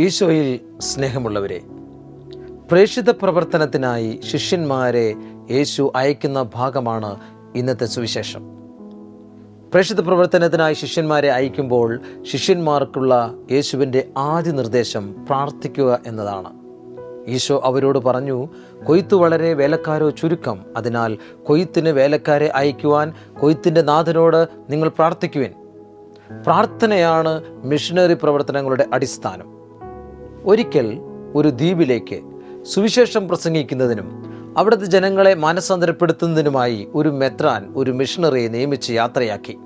ഈശോയിൽ സ്നേഹമുള്ളവരെ പ്രേക്ഷിത പ്രവർത്തനത്തിനായി ശിഷ്യന്മാരെ യേശു അയക്കുന്ന ഭാഗമാണ് ഇന്നത്തെ സുവിശേഷം. പ്രേക്ഷിത പ്രവർത്തനത്തിനായി ശിഷ്യന്മാരെ അയക്കുമ്പോൾ ശിഷ്യന്മാർക്കുള്ള യേശുവിന്റെ ആദ്യ നിർദ്ദേശം പ്രാർത്ഥിക്കുക എന്നതാണ്. ഈശോ അവരോട് പറഞ്ഞു കൊയ്ത്ത് വളരെ വേലക്കാരോ ചുരുക്കം. അതിനാൽ കൊയ്ത്തിന് വേലക്കാരെ അയക്കുവാൻ കൊയ്ത്തിന്റെ നാഥനോട് നിങ്ങൾ പ്രാർത്ഥിക്കുവിൻ. പ്രാർത്ഥനയാണ് മിഷനറി പ്രവർത്തനങ്ങളുടെ അടിസ്ഥാനം. ഒരിക്കൽ ഒരു ദ്വീപിലേക്ക് സുവിശേഷം പ്രസംഗിക്കുന്നതിനും അവിടുത്തെ ജനങ്ങളെ മാനസാന്തരപ്പെടുത്തുന്നതിനുമായി ഒരു മെത്രാൻ ഒരു മിഷണറിയെ നിയമിച്ച് യാത്രയാക്കി.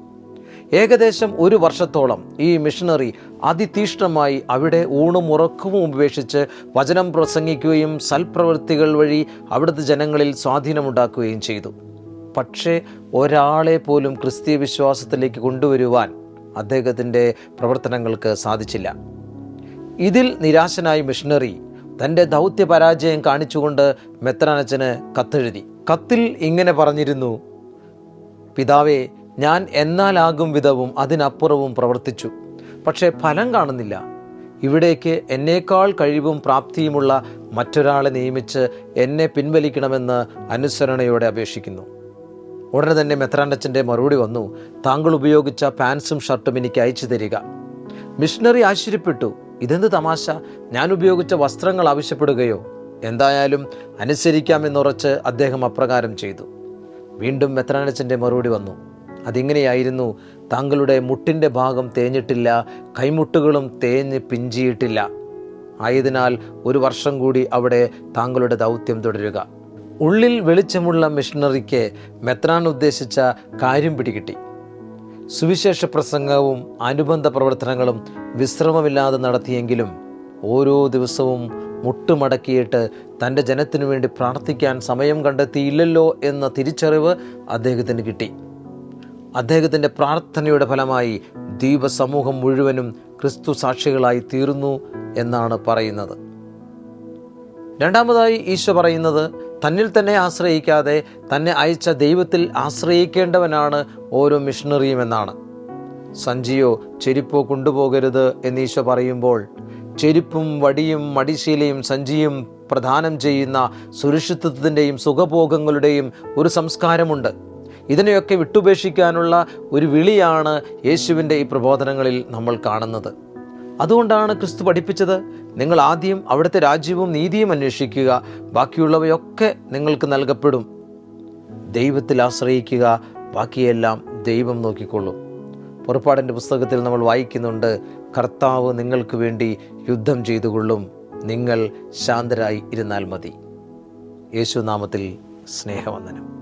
ഏകദേശം ഒരു വർഷത്തോളം ഈ മിഷണറി അതിതീഷ്ണമായി അവിടെ ഊണും ഉറക്കവും ഉപേക്ഷിച്ച് വചനം പ്രസംഗിക്കുകയും സൽപ്രവൃത്തികൾ വഴി അവിടുത്തെ ജനങ്ങളിൽ സ്വാധീനമുണ്ടാക്കുകയും ചെയ്തു. പക്ഷേ ഒരാളെ പോലും ക്രിസ്തീയ വിശ്വാസത്തിലേക്ക് കൊണ്ടുവരുവാൻ അദ്ദേഹത്തിന്റെ പ്രവർത്തനങ്ങൾക്ക് സാധിച്ചില്ല. ഇതിൽ നിരാശനായ മിഷണറി തന്റെ ദൗത്യ പരാജയം കാണിച്ചുകൊണ്ട് മെത്രാനച്ചന് കത്തെഴുതി. കത്തിൽ ഇങ്ങനെ പറഞ്ഞിരുന്നു പിതാവേ ഞാൻ എന്നാലാകും വിധവും അതിനപ്പുറവും പ്രവർത്തിച്ചു. പക്ഷേ ഫലം കാണുന്നില്ല. ഇവിടേക്ക് എന്നേക്കാൾ കഴിവും പ്രാപ്തിയുമുള്ള മറ്റൊരാളെ നിയമിച്ച് എന്നെ പിൻവലിക്കണമെന്ന് അനുസരണയോടെ അപേക്ഷിക്കുന്നു. ഉടനെ തന്നെ മെത്രാൻഡച്ചന്റെ മറുപടി വന്നു താങ്കൾ ഉപയോഗിച്ച പാൻസും ഷർട്ടും എനിക്ക് അയച്ചു തരിക. മിഷണറി ആശ്ചര്യപ്പെട്ടു. ഇതെന്ത് തമാശ? ഞാൻ ഉപയോഗിച്ച വസ്ത്രങ്ങൾ ആവശ്യപ്പെടുകയോ? എന്തായാലും അനുസരിക്കാമെന്നുറച്ച് അദ്ദേഹം അപ്രകാരം ചെയ്തു. വീണ്ടും മെത്രാനച്ചന്റെ മറുപടി വന്നു. അതിങ്ങനെയായിരുന്നു. താങ്കളുടെ മുട്ടിന്റെ ഭാഗം തേഞ്ഞിട്ടില്ല കൈമുട്ടുകളും തേഞ്ഞ് പിഞ്ചിയിട്ടില്ല. ആയതിനാൽ ഒരു വർഷം കൂടി അവിടെ താങ്കളുടെ ദൗത്യം തുടരുക. ഉള്ളിൽ വെളിച്ചമുള്ള മിഷണറിക്ക് മെത്രാൻ ഉദ്ദേശിച്ച കാര്യം പിടികിട്ടി. സുവിശേഷ പ്രസംഗവും അനുബന്ധ പ്രവർത്തനങ്ങളും വിശ്രമമില്ലാതെ നടത്തിയെങ്കിലും ഓരോ ദിവസവും മുട്ടുമടക്കിയിട്ട് തന്റെ ജനത്തിനു വേണ്ടി പ്രാർത്ഥിക്കാൻ സമയം കണ്ടെത്തിയില്ലല്ലോ എന്ന തിരിച്ചറിവ് അദ്ദേഹത്തിന് കിട്ടി. അദ്ദേഹത്തിന്റെ പ്രാർത്ഥനയുടെ ഫലമായി ദ്വീപ സമൂഹം മുഴുവനും ക്രിസ്തു സാക്ഷികളായി തീർന്നു എന്നാണ് പറയുന്നത്. രണ്ടാമതായി ഈശോ പറയുന്നത് തന്നിൽ തന്നെ ആശ്രയിക്കാതെ തന്നെ അയച്ച ദൈവത്തിൽ ആശ്രയിക്കേണ്ടവനാണ് ഓരോ മിഷണറിയും എന്നാണ്. സഞ്ചിയോ ചെരുപ്പോ കൊണ്ടുപോകരുത് എന്നീശോ പറയുമ്പോൾ ചെരുപ്പും വടിയും മടിശീലയും സഞ്ചിയും പ്രദാനം ചെയ്യുന്ന സുരക്ഷിതത്വത്തിന്റെയും സുഖഭോഗങ്ങളുടെയും ഒരു സംസ്കാരമുണ്ട്. ഇതിനെയൊക്കെ വിട്ടുപേക്ഷിക്കാനുള്ള ഒരു വിളിയാണ് യേശുവിന്റെ ഈ പ്രബോധനങ്ങളിൽ നമ്മൾ കാണുന്നത്. അതുകൊണ്ടാണ് ക്രിസ്തു പഠിപ്പിച്ചത്. നിങ്ങൾ ആദ്യം അവിടുത്തെ രാജ്യവും നീതിയും അന്വേഷിക്കുക. ബാക്കിയുള്ളവയൊക്കെ നിങ്ങൾക്ക് നൽകപ്പെടും. ദൈവത്തിൽ ആശ്രയിക്കുക. ബാക്കിയെല്ലാം ദൈവം നോക്കിക്കൊള്ളും. പുറപ്പാടിന്റെ പുസ്തകത്തിൽ നമ്മൾ വായിക്കുന്നുണ്ട് കർത്താവ് നിങ്ങൾക്ക് വേണ്ടി യുദ്ധം ചെയ്തുകൊള്ളും. നിങ്ങൾ ശാന്തരായി ഇരുന്നാൽ മതി. യേശുനാമത്തിൽ സ്നേഹവന്ദനം.